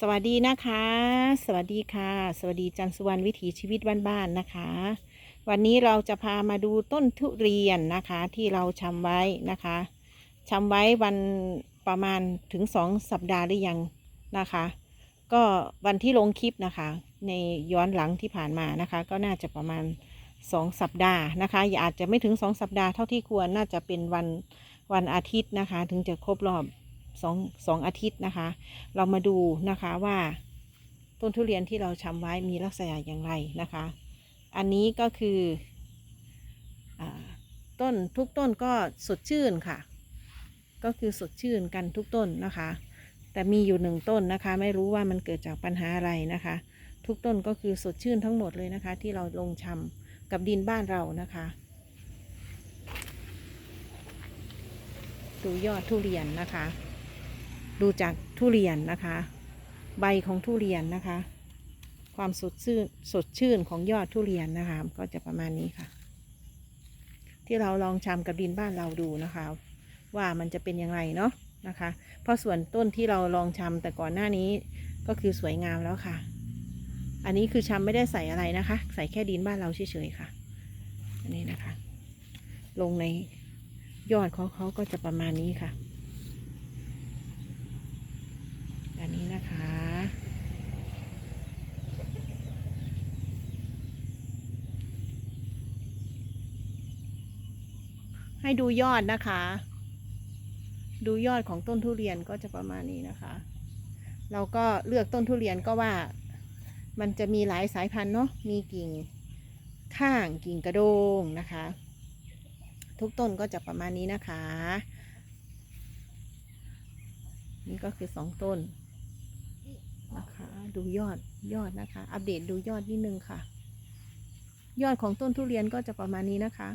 สวัสดีนะคะ สวัสดีค่ะ สวัสดีจันสุวรรณวิถีชีวิตบ้านๆนะคะ วันนี้เราจะพามาดูต้นทุเรียนนะคะที่เราชำไว้นะคะชำไว้วันประมาณถึงสองสัปดาห์หรือยังนะคะ ก็วันที่ลงคลิปนะคะ ในย้อนหลังที่ผ่านมานะคะ ก็น่าจะประมาณสองสัปดาห์นะคะอาจจะไม่ถึงสองสัปดาห์เท่าที่ควรน่าจะเป็นวันวันอาทิตย์นะคะ ถึงจะครบรอบ สองสองอาทิตย์นะคะ เรามาดูนะคะว่าต้นทุเรียนที่เราชำไว้มีลักษณะอย่างไรนะคะ อันนี้ก็คืออต้นทุกต้นก็สดชื่นค่ะ ก็คือสดชื่นกันทุกต้นนะคะ แต่มีอยู่หนึ่งต้นนะคะ ไม่รู้ว่ามันเกิดจากปัญหาอะไรนะคะ ทุกต้นก็คือสดชื่นทั้งหมดเลยนะคะ ที่เราลงชำกับดินบ้านเรานะคะดูยอดทุเรียนนะคะ ดูจากทุเรียนนะคะ ใบของทุเรียนนะคะ ความสดชื่นสดชื่นของยอดทุเรียนนะคะ ก็จะประมาณนี้ค่ะ ที่เราลองชำกับดินบ้านเราดูนะคะ ว่ามันจะเป็นอย่างไรเนาะนะคะ เพราะส่วนต้นที่เราลองชำแต่ก่อนหน้านี้ก็คือสวยงามแล้วค่ะ อันนี้คือชำไม่ได้ใส่อะไรนะคะ ใส่แค่ดินบ้านเราเฉยๆค่ะ อันนี้นะคะ ลงในยอดเของเขาก็จะประมาณนี้ค่ะ อั นะคะ ให้ดูยอดนะคะ ดูยอดของต้นทุเรียนก็จะประมาณนี้นะคะ เราก็เลือกต้นทุเรียนก็ว่ามันจะมีหลายสายพันธุ์เนาะ มีกิ่งข้างกิ่งกระโดงนะคะ ทุกต้นก็จะประมาณนี้นะคะ นี่ก็คือสองต้น ดูยอดยอดนะคะ อัปเดตดูยอดนิดนึงค่ะ ยอดของต้นทุเรียนก็จะประมาณนี้นะคะ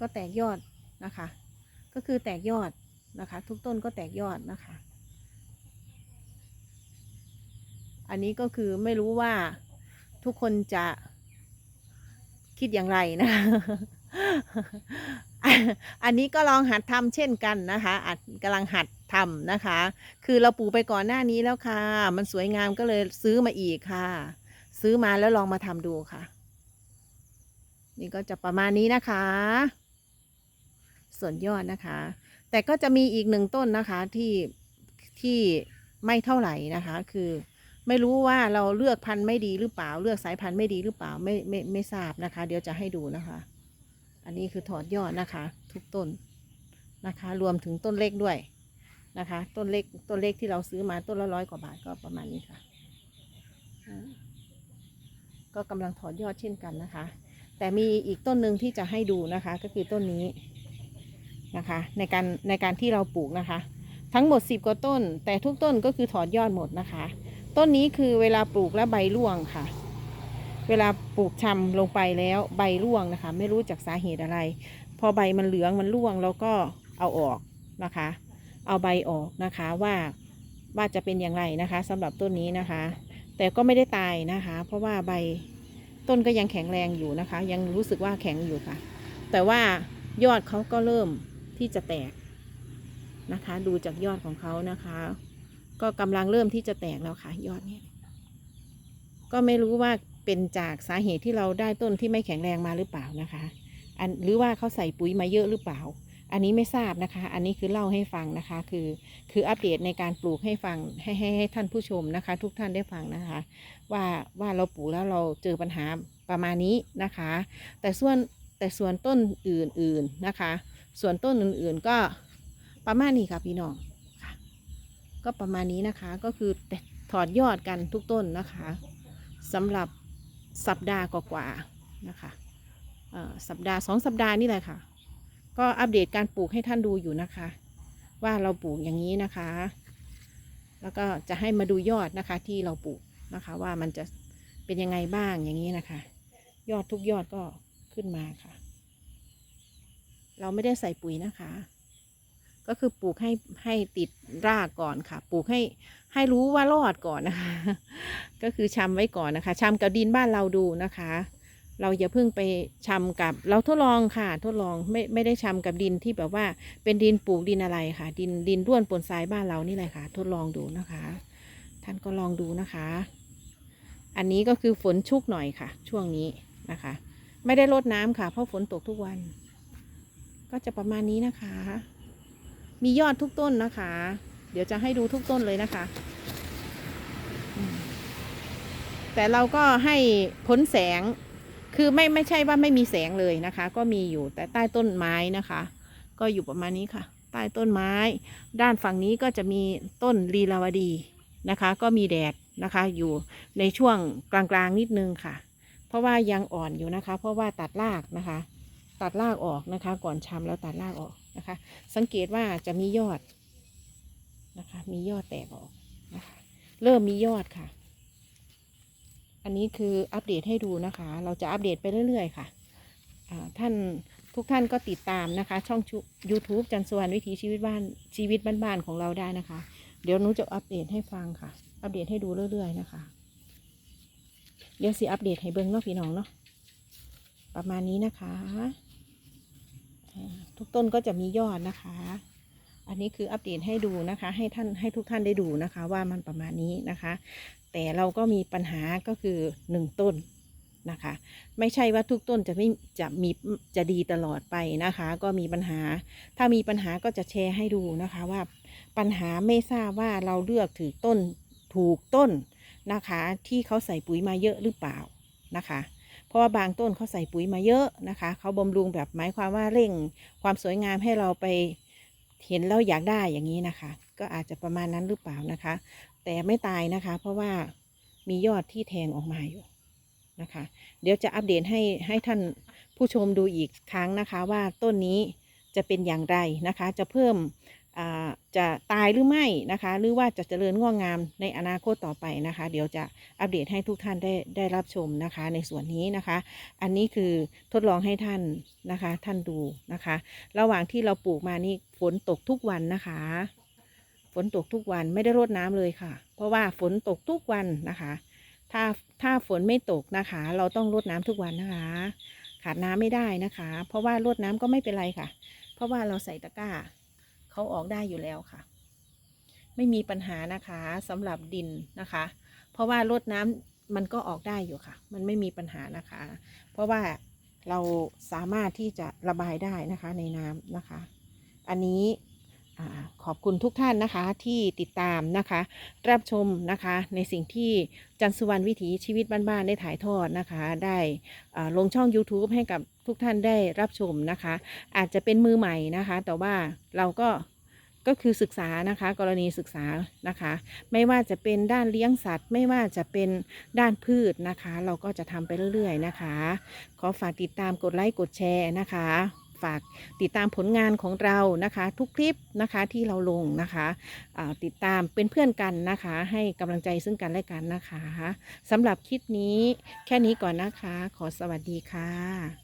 ก็แตกยอดนะคะ ก็คือแตกยอดนะคะ ทุกต้นก็แตกยอดนะคะ อันนี้ก็คือไม่รู้ว่าทุกคนจะคิดอย่างไรนะคะ อันนี้ก็ลองหัดทำเช่นกันนะคะอัดกำลังหัดทำนะคะ คือเราปลูกไปก่อนหน้านี้แล้วค่ะ มันสวยงามก็เลยซื้อมาอีกค่ะ ซื้อมาแล้วลองมาทำดูค่ะ นี่ก็จะประมาณนี้นะคะ ส่วนยอดนะคะ แต่ก็จะมีอีกหนึ่งต้นนะคะที่ที่ไม่เท่าไหร่นะคะ คือไม่รู้ว่าเราเลือกพันธุ์ไม่ดีหรือเปล่า เลือกสายพันธุ์ไม่ดีหรือเปล่าไม่ไม่ไม่ทราบนะคะ เดี๋ยวจะให้ดูนะคะ อันนี้คือถอดยอดนะคะ ทุกต้นนะคะ รวมถึงต้นเล็กด้วยนะคะ ต้นเล็กต้นเล็กที่เราซื้อมาต้นละร้อยกว่าบาทก็ประมาณนี้ค่ะ ก็กำลังถอดยอดเช่นกันนะคะ แต่มีอีกต้นหนึ่งที่จะให้ดูนะคะ ก็คือต้นนี้นะคะ ในการในการที่เราปลูกนะคะ ทั้งหมด 10 กว่าต้น แต่ทุกต้นก็คือถอดยอดหมดนะคะ ต้นนี้คือเวลาปลูกแล้วใบร่วงค่ะ เวลาปลูกชำลงไปแล้วใบร่วงนะคะ ไม่รู้จากสาเหตุอะไร พอใบมันเหลืองมันร่วงเราก็เอาออกนะคะ เอาใบออกนะคะว่าว่าจะเป็นอย่างไรนะคะสำหรับต้นนี้นะคะ แต่ก็ไม่ได้ตายนะคะ เพราะว่าใบต้นก็ยังแข็งแรงอยู่นะคะ ยังรู้สึกว่าแข็งอยู่ค่ะ แต่ว่ายอดเขาก็เริ่มที่จะแตกนะคะ ดูจากยอดของเขานะคะ ก็กำลังเริ่มที่จะแตกแล้วค่ะ ยอดนี้ก็ไม่รู้ว่า เป็นจากสาเหตุที่เราได้ต้นที่ไม่แข็งแรงมาหรือเปล่านะคะอันหรือว่าเขาใส่ปุ๋ยมาเยอะหรือเปล่า อันนี้ไม่ทราบนะคะ อันนี้คือเล่าให้ฟังนะคะ คือคืออัปเดตในการปลูกให้ฟังให้ให้ให้ท่านผู้ชมนะคะ ทุกท่านได้ฟังนะคะ ว่าว่าเราปลูกแล้วเราเจอปัญหาประมาณนี้นะคะ แต่ส่วนแต่ส่วนต้นอื่นๆนะคะ ส่วนต้นอื่นๆก็ประมาณนี้ค่ะพี่น้องค่ะก็ประมาณนี้นะคะก็คือถอดยอดกันทุกต้นนะคะสำหรับ สัปดาห์กว่าๆนะคะสัปดาห์สองสัปดาห์นี่แหละค่ะ ก็อัปเดตการปลูกให้ท่านดูอยู่นะคะ ว่าเราปลูกอย่างนี้นะคะ แล้วก็จะให้มาดูยอดนะคะที่เราปลูกนะคะว่ามันจะเป็นยังไงบ้างอย่างนี้นะคะ ยอดทุกยอดก็ขึ้นมาค่ะ เราไม่ได้ใส่ปุ๋ยนะคะ ก็คือปลูกให้ให้ติดรากก่อนค่ะ ปลูกให้ให้รู้ว่ารอดก่อนนะคะ ก็คือชำไว้ก่อนนะคะชำกับดินบ้านเราดูนะคะ เราอย่าเพิ่งไปชำกับเราทดลองค่ะ ทดลองไม่ไม่ได้ชำกับดินที่แบบว่าเป็นดินปลูกดินอะไรค่ะ ดินดินร่วนปนทรายบ้านเรานี่แหละค่ะ ทดลองดูนะคะ ท่านก็ลองดูนะคะ อันนี้ก็คือฝนชุกหน่อยค่ะ ช่วงนี้นะคะ ไม่ได้รดน้ำค่ะ เพราะฝนตกทุกวัน ก็จะประมาณนี้นะคะ มียอดทุกต้นนะคะ เดี๋ยวจะให้ดูทุกต้นเลยนะคะ แต่เราก็ให้พ้นแสง คือไม่ไม่ใช่ว่าไม่มีแสงเลยนะคะ ก็มีอยู่แต่ใต้ต้นไม้นะคะ ก็อยู่ประมาณนี้ค่ะ ใต้ต้นไม้ ด้านฝั่งนี้ก็จะมีต้นลีลาวดีนะคะ ก็มีแดดนะคะอยู่ในช่วงกลางๆนิดนึงค่ะ เพราะว่ายังอ่อนอยู่นะคะ เพราะว่าตัดรากนะคะ ตัดรากออกนะคะ ก่อนชำแล้วตัดรากออก นะคะ สังเกตว่าจะมียอดนะคะ มียอดแตกออกนะคะ เริ่มมียอดค่ะ อันนี้คืออัปเดตให้ดูนะคะ เราจะอัปเดตไปเรื่อยๆ ค่ะท่านทุกท่านก็ติดตามนะคะ ช่องชุ YouTube จันทร์สวรรค์วิถีชีวิตบ้านชีวิตบ้านๆของเราได้นะคะ เดี๋ยวนูจะอัปเดตให้ฟังค่ะ อัปเดตให้ดูเรื่อยๆนะคะ เดี๋ยวสิอัปเดตให้เบิ้งเนาะพี่น้องเนาะประมาณนี้นะคะ ทุกต้นก็จะมียอดนะคะ อันนี้คืออัปเดตให้ดูนะคะ ให้ท่านให้ทุกท่านได้ดูนะคะ ว่ามันประมาณนี้นะคะ แต่เราก็มีปัญหาก็คือหนึ่งต้นนะคะ ไม่ใช่ว่าทุกต้นจะไม่จะมีจะดีตลอดไปนะคะ ก็มีปัญหา ถ้ามีปัญหาก็จะแชร์ให้ดูนะคะว่าปัญหาไม่ทราบว่าเราเลือกถือต้นถูกต้นนะคะ ที่เขาใส่ปุ๋ยมาเยอะหรือเปล่านะคะ เพราะว่าบางต้นเขาใส่ปุ๋ยมาเยอะนะคะ เขาบำรุงแบบหมายความว่าเร่งความสวยงามให้เราไปเห็นแล้วอยากได้อย่างนี้นะคะ ก็อาจจะประมาณนั้นหรือเปล่านะคะ แต่ไม่ตายนะคะ เพราะว่ามียอดที่แทงออกมาอยู่นะคะ เดี๋ยวจะอัปเดตให้ให้ท่านผู้ชมดูอีกครั้งนะคะ ว่าต้นนี้จะเป็นอย่างไรนะคะ จะเพิ่ม จะตายหรือไม่นะคะ หรือว่าจะเจริญงอกงามในอนาคตต่อไปนะคะ เดี๋ยวจะอัปเดตให้ทุกท่านได้ได้รับชมนะคะ ในส่วนนี้นะคะ อันนี้คือทดลองให้ท่านนะคะ ท่านดูนะคะ ระหว่างที่เราปลูกมานี่ฝนตกทุกวันนะคะ ฝนตกทุกวันไม่ได้รดน้ำเลยค่ะ เพราะว่าฝนตกทุกวันนะคะ ถ้าถ้าฝนไม่ตกนะคะ เราต้องรดน้ำทุกวันนะคะ ขาดน้ำไม่ได้นะคะ เพราะว่ารดน้ำก็ไม่เป็นไรค่ะ เพราะว่าเราใส่ตะกร้า เขาออกได้อยู่แล้วค่ะ ไม่มีปัญหานะคะสำหรับดินนะคะ เพราะว่ารดน้ำมันก็ออกได้อยู่ค่ะ มันไม่มีปัญหานะคะ เพราะว่าเราสามารถที่จะระบายได้นะคะในน้ำนะคะ อันนี้ ขอบคุณทุกท่านนะคะที่ติดตามนะคะ รับชมนะคะในสิ่งที่จันสุวรรณวิถีชีวิตบ้านๆได้ถ่ายทอดนะคะ ได้ลงช่อง YouTube ให้กับทุกท่านได้รับชมนะคะ อาจจะเป็นมือใหม่นะคะ แต่ว่าเราก็ก็คือศึกษานะคะ กรณีศึกษานะคะ ไม่ว่าจะเป็นด้านเลี้ยงสัตว์ ไม่ว่าจะเป็นด้านพืชนะคะ เราก็จะทำไปเรื่อยๆนะคะ ขอฝากติดตามกดไลค์กดแชร์นะคะ ฝากติดตามผลงานของเรานะคะ ทุกคลิปนะคะที่เราลงนะคะติดตามเป็นเพื่อนกันนะคะ ให้กำลังใจซึ่งกันและกันนะคะสำหรับคลิปนี้แค่นี้ก่อนนะคะ ขอสวัสดีค่ะ